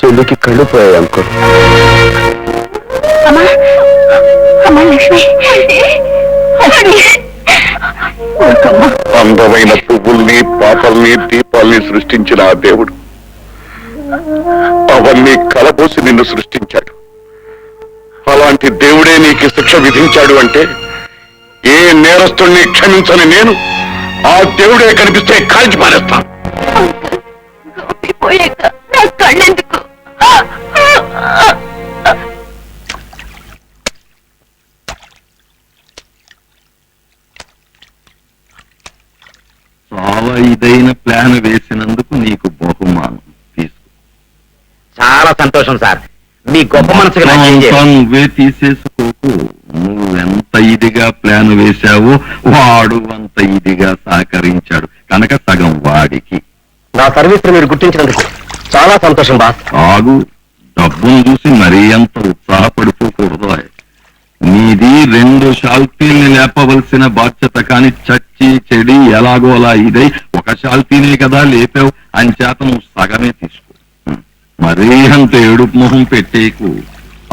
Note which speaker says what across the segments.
Speaker 1: దేవుడికి కళ్ళు పోయాయి అంకుల్
Speaker 2: అమ్మా! అమ్మా లక్ష్మి! ఊరుకోమ్మా.
Speaker 1: అందమైన పువ్వుల్ని పాపల్ని దీపాల్ని సృష్టించిన ఆ దేవుడు. అవన్నీ కలబోసి నిన్ను సృష్టించాడు. అలాంటి దేవుడే నీకు శిక్ష విధించాడు అంటే ఏ నేరస్తుణ్ణి క్షమించని నేను ఆ దేవుడే కనిపిస్తే కాల్చి పారేస్తాను.
Speaker 3: ప్లాన్ వేసినందుకు నీకు బహుమానం. తీసుకో.
Speaker 4: చాలా సంతోషం సార్. మీ గొప్ప మనసుకు
Speaker 3: నువ్వే తీసేసుకోకు నువ్వెంత ఇదిగా ప్లాన్ వేశావో వాడు అంత ఇదిగా సహకరించాడు. కనుక సగం వాడికి.
Speaker 4: నా సర్వీస్ మీరు గుర్తించినందుకు చాలా సంతోషం బాస్.
Speaker 3: ఆగు. డబ్బును చూసి మరీ అంత ఉత్సాహపడిపోకూడదు నీది రెండు షాల్తీల్ని లేపవలసిన బాధ్యత కాని చచ్చి చెడి ఎలాగో అలా ఇదై ఒక షాల్తీనే కదా లేపావు. అంచేత నువ్వు సగమే తీసుకో. మరీ అంత ఏడుపు మొహం పెట్టేకు.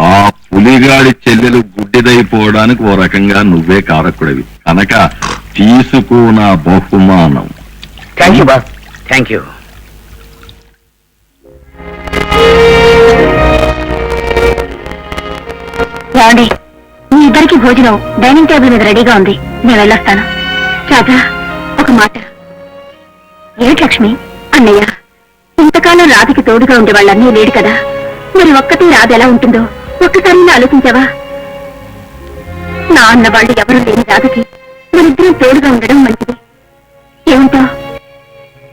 Speaker 3: ఆ పులిగాడి చెల్లెలు గుడ్డిదైపోవడానికి ఓ రకంగా నువ్వే కారకుడివి. కనుక తీసుకో నా బహుమానం.
Speaker 4: Thank you boss. Thank you
Speaker 2: ఏమండి మీ ఇద్దరికి భోజనం డైనింగ్ టేబుల్ మీద రెడీగా ఉంది. నేను వెళ్ళొస్తాను. రాజా ఒక మాట. ఏమిటి లక్ష్మి? అన్నయ్య ఇంతకాలం రాధకి తోడుగా ఉండే వాళ్ళన్నీ లేడు కదా. మరి ఒక్కతే రాధ ఎలా ఉంటుందో ఒక్కసారి ఆలోచించావా? నా అన్న వాళ్ళు ఎవరు లేని రాధకి మరిద్దరం తోడుగా ఉండడం మంచిది.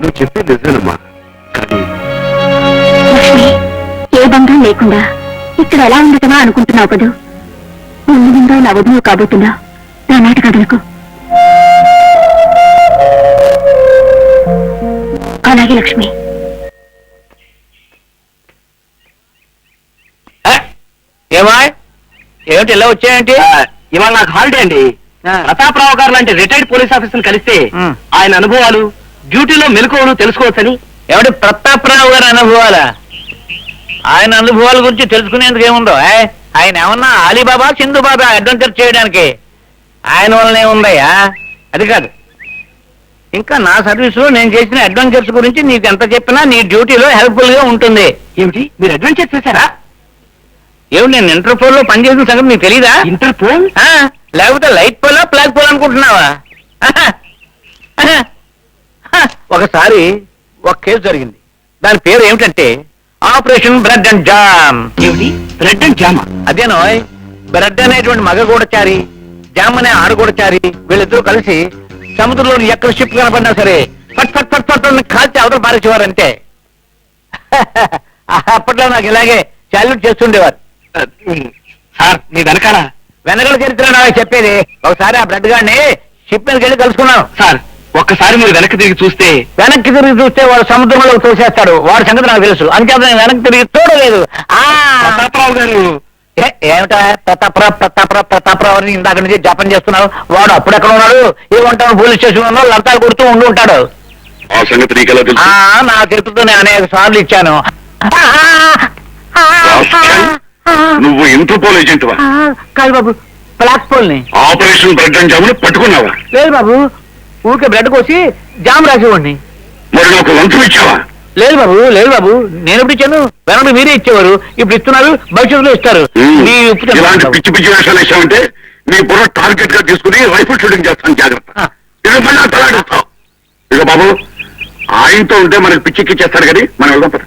Speaker 1: నువ్వు చెప్పేది కానీ
Speaker 2: లక్ష్మి ఏ బంధం లేకుండా ఇక్కడ ఎలా ఉండటమా అనుకుంటున్నావు కదూ? ముందు ముందు నా వదువు కాబోతున్నా. నా మాట అలాగే లక్ష్మి.
Speaker 4: ఏమా ఏమిటి ఇలా వచ్చాయంటే? ఇవాళ నాకు హాలిడే అండి. ప్రతాపరావు గారు లాంటి రిటైర్డ్ పోలీస్ ఆఫీసర్ కలిస్తే ఆయన అనుభవాలు డ్యూటీలో మెలకువలు తెలుసుకోవచ్చని. ఏమిటి ప్రతాపరావు గారి అనుభవాలా? ఆయన అనుభవాల గురించి తెలుసుకునేందుకు ఏముందో? ఆయన ఏమన్నా అలీబాబా సింధు బాబా అడ్వెంచర్ చేయడానికి ఆయన వల్లనే ఉందయ్యా? అది కాదు. ఇంకా నా సర్వీసులో నేను చేసిన అడ్వెంచర్స్ గురించి నీకు ఎంత చెప్పినా నీ డ్యూటీలో హెల్ప్ఫుల్గా ఉంటుంది. ఏమిటి? మీరు అడ్వెంచర్ చేశారా? ఏమిటి నేను ఇంటర్పోల్లో పనిచేసిన సంగతి నీకు తెలీదా? ఇంటర్పోల్ లేకపోతే లైట్ పోలా ఫ్లాగ్ పోల్ అనుకుంటున్నావా. ఒకసారి ఒక కేసు జరిగింది. దాని పేరు ఏమిటంటే ఆపరేషన్ బ్రెడ్ అండ్ జామ్. ఏమిటి? Bread and jam? అదేనో బ్రెడ్ అనేటువంటి మగ గూడచారి జామ్ అనే ఆడగూడచారి వీళ్ళిద్దరూ కలిసి సముద్రంలో ఎక్కడ షిప్ కనపడినా సరే పట్ పట్ పట్ పట్ కాల్చి అవతల పారేసేవారంటే. అప్పట్లో నాకు ఇలాగే సాల్యూట్ చేస్తుండేవారు. సార్ మీ వెనకాల. వెనకాల చరిత్ర నాకు చెప్పేది. ఒకసారి ఆ బ్రెడ్ గాడిని షిప్ మీదకి వెళ్ళి కలుసుకున్నాం. సార్ ఒక్కసారి మీరు వెనక్కి తిరిగి చూస్తే. వెనక్కి తిరిగి చూస్తే వాడు సముద్రంలో తోసేస్తాడు. వాడి సంగతి నాకు తెలుసు. అంతే నేను వెనక్కి తిరిగి చూడలేదు ఆ! గారు ఏమిటా? ప్రతాపరావు ప్రతాపరావు ప్రతాపరావు అని ఇందాక నుంచి జపం చేస్తున్నావు? వాడు అప్పుడెక్కడ ఉన్నాడు? ఏ ఉంటాను పోలీస్ స్టేషన్లో లంతాలు కొడుతూ ఉండి ఉంటాడు.
Speaker 1: ఆ సంగతి నీకెలా తెలుసు?
Speaker 4: ఆ నా చేతులతో నేను అనేక సార్లు ఇచ్చాను.
Speaker 1: నువ్వు ఇంటర్పోల్ ఏజెంట్
Speaker 4: కాదు బాబు బ్లాక్ పోల్ని
Speaker 1: ఆపరేషన్ బ్రెడ్ అండ్ జామును పట్టుకున్నావా?
Speaker 4: లేదు బాబు ఊరికే బ్రెడ్ కోసి జామ్ రాసేవాడిని.
Speaker 1: మరి నాకు లంచం ఇచ్చావా
Speaker 4: లేదు బాబు లేదు బాబు. నేను ఎప్పుడు ఇచ్చాను? వెనక మీరే ఇచ్చేవారు. ఇప్పుడు ఇస్తున్నారు భవిష్యత్తులో ఇస్తారు.
Speaker 1: ఉమ్,
Speaker 4: మీ ఉప్పు
Speaker 1: ఇలాంటి
Speaker 4: చెప్పండి
Speaker 1: పిచ్చి పిచ్చి వేషాలు వేసామంటే నీ బుర్ర టార్గెట్గా తీసుకుని రైఫిల్ షూటింగ్ చేస్తాను జాగ్రత్త. ఇక మళ్ళీ తలాడిస్తావు ఇక బాబు ఆయనతో ఉంటే మనకి పిచ్చిక్కి చేస్తారు కానీ మనం వెళ్దాం పద.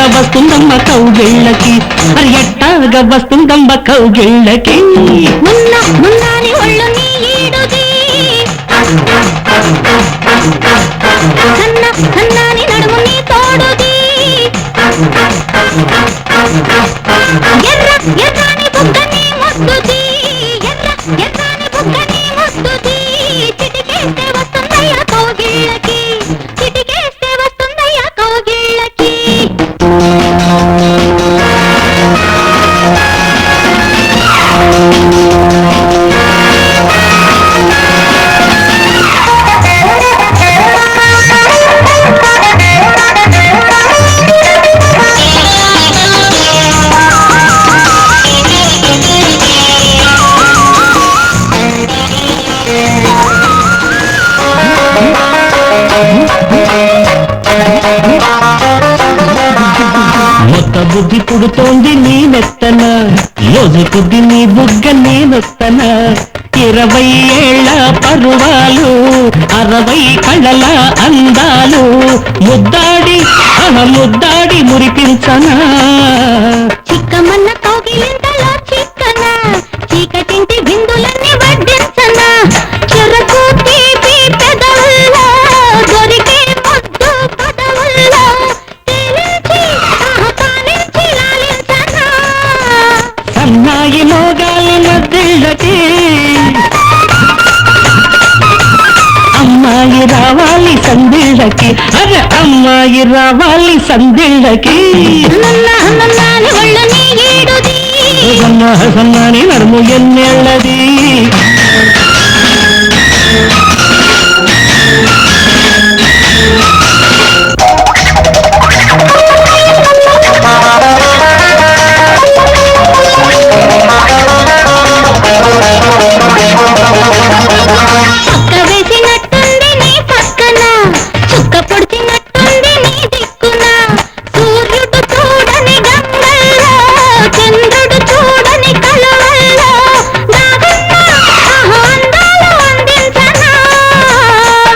Speaker 5: ఎట్టాగా వస్తుందమ్మ కౌగిళ్ళకి. మరి ఎట్టాగా వస్తుందమ్మ కౌగిళ్ళకి.
Speaker 2: మున్న మున్నాని ఒళ్ళు నీ ఈడుది. సన్న నడుము నీ తోడుది. ఎర్ర
Speaker 5: రోజు కొద్ది బుగ్గ నేనొత్తన ఇరవై ఏళ్ళ పరువాలు అరవై కళ్ళల అందాలు. ముద్దాడి ముద్దాడి మురిపించనా.
Speaker 2: చిక్కమన్న
Speaker 5: అమ్మాయి రావాలి సందిళ్ళకి సన్నాని నడుము ఎన్నేళ్ళది.
Speaker 2: పక్క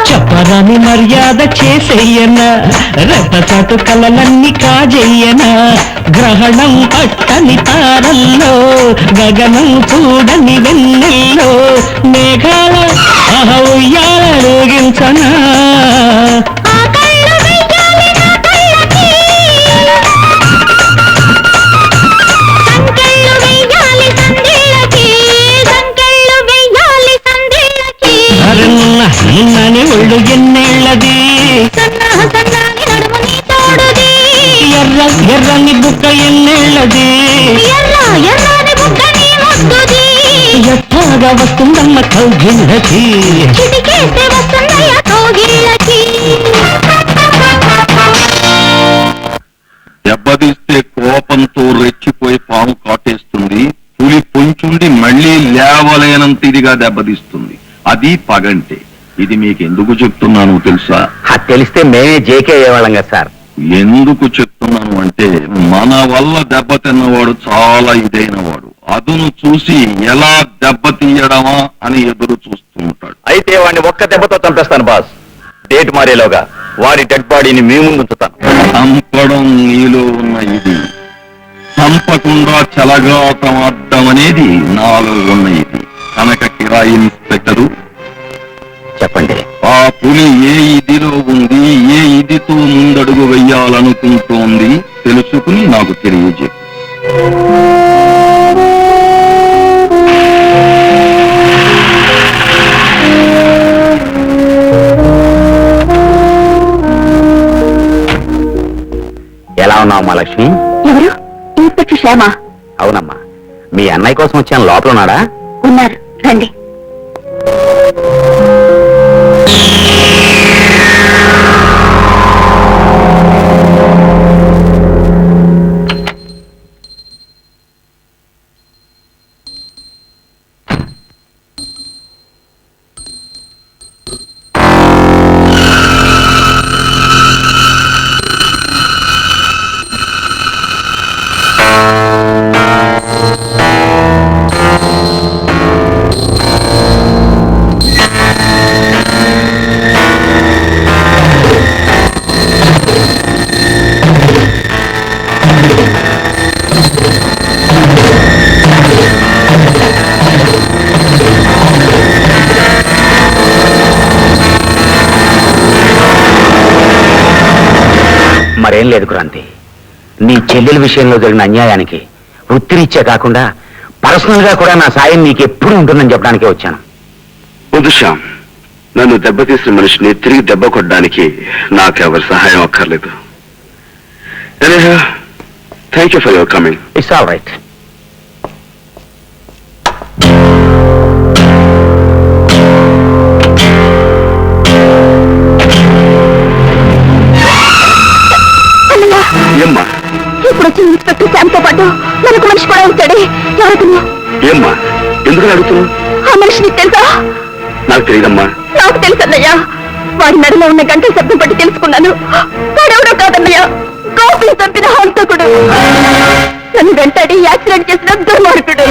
Speaker 5: చెప్పరాని మర్యాద చేసేయనా రెప్పచాటు కలలన్నీ కాజెయ్యనా గ్రహణం పట్టని తారల్లో గగనం చూడని వెన్నెల్లో మేఘాల అహ ఉయ్యాలలోగించనా ఎట్టాగా వస్తుందమ్మ కౌగిళ్ళకి.
Speaker 2: చిటికేస్తే వస్తుందయ్య కౌగిళ్ళకి.
Speaker 3: దెబ్బతీస్తే కోపంతో రెచ్చిపోయి పాము కాటేస్తుంది. పులి పొంచుండి మళ్ళీ లేవలేనంత ఇదిగా దెబ్బతీస్తుంది. అది పగంటే. ఇది మీకు ఎందుకు చెప్తున్నాను తెలుసా?
Speaker 4: అది తెలిస్తే మేమే జేకే అయ్యేవాళ్ళం కదా సార్.
Speaker 3: ఎందుకు చెప్తున్నాను అంటే మన వల్ల దెబ్బతిన్నవాడు చాలా ఇదైన వాడు అదును చూసి ఎలా దెబ్బతీయడమా అని ఎదురు చూస్తూ ఉంటాడు.
Speaker 1: అయితే వాడిని ఒక్క దెబ్బతో చంపేస్తాను బాస్. డేట్ మారేలోగా వాడి డెడ్ బాడీని మీ ముందు ఉంచుతాను.
Speaker 3: చంపడం నీలో ఉన్న ఇది. చంపకుండా చెలగాటం అనేది నాలో ఉన్న ఇది. కనుక కిరాయి ఇన్స్పెక్టరు
Speaker 1: చెప్పండి.
Speaker 3: ఆ పులి ఏ ఇదిలో ఉంది ఏ ఇదితో ముందడుగు వెయ్యాలనుకుంటోంది తెలుసుకుని నాకు తెలియజెప్పు
Speaker 2: శ్యామ.
Speaker 4: అవునమ్మా. మీ అన్నయ్య కోసం వచ్చాను లోపల ఉన్నాడా?
Speaker 6: మరేం లేదు క్రాంతి. నీ చెల్లెల విషయంలో జరిగిన అన్యాయానికి వృత్తిరీత్యా కాకుండా పర్సనల్గా కూడా నా సాయం నీకు ఎప్పుడు ఉంటుందని చెప్పడానికే వచ్చాను.
Speaker 7: వద్దు శ్యామ్. నన్ను దెబ్బతీసిన మనిషిని తిరిగి దెబ్బ కొట్టడానికి నాకెవరి సహాయం అక్కర్లేదు. Thank you for your coming
Speaker 6: it's all right
Speaker 7: తెలియదమ్మా.
Speaker 8: నాకు తెలుసన్నయ్యా వాడి మెడలో ఉన్న గంటల శబ్దం పట్టి తెలుసుకున్నాను. వాడెవరో కాదన్నయ్యా గోపి తప్పిన హంతకుడు. నన్ను వెంటాడి యాక్సిడెంట్ చేసిన దుర్మార్గుడు.